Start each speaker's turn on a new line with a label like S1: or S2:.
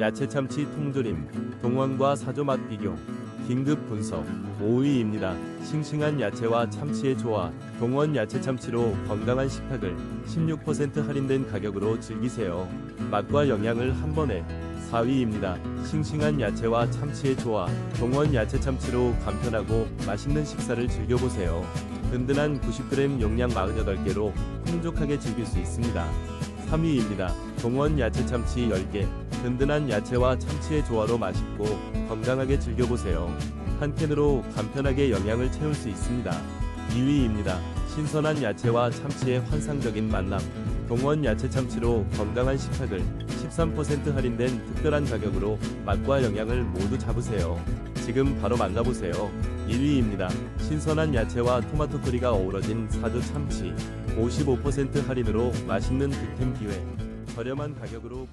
S1: 야채 참치 통조림, 동원과 사조 맛 비교, 긴급 분석 5위입니다. 싱싱한 야채와 참치의 조화, 동원 야채 참치로 건강한 식탁을 16% 할인된 가격으로 즐기세요. 맛과 영양을 한 번에 4위입니다. 싱싱한 야채와 참치의 조화, 동원 야채 참치로 간편하고 맛있는 식사를 즐겨보세요. 든든한 90g 용량 48개로 풍족하게 즐길 수 있습니다. 3위입니다. 동원 야채 참치 10개. 든든한 야채와 참치의 조화로 맛있고 건강하게 즐겨보세요. 한 캔으로 간편하게 영양을 채울 수 있습니다. 2위입니다. 신선한 야채와 참치의 환상적인 만남. 동원 야채 참치로 건강한 식탁을 13% 할인된 특별한 가격으로 맛과 영양을 모두 잡으세요. 지금 바로 만나보세요. 1위입니다. 신선한 야채와 토마토 커리가 어우러진 사조 참치 55% 할인으로 맛있는 득템 기회. 저렴한 가격으로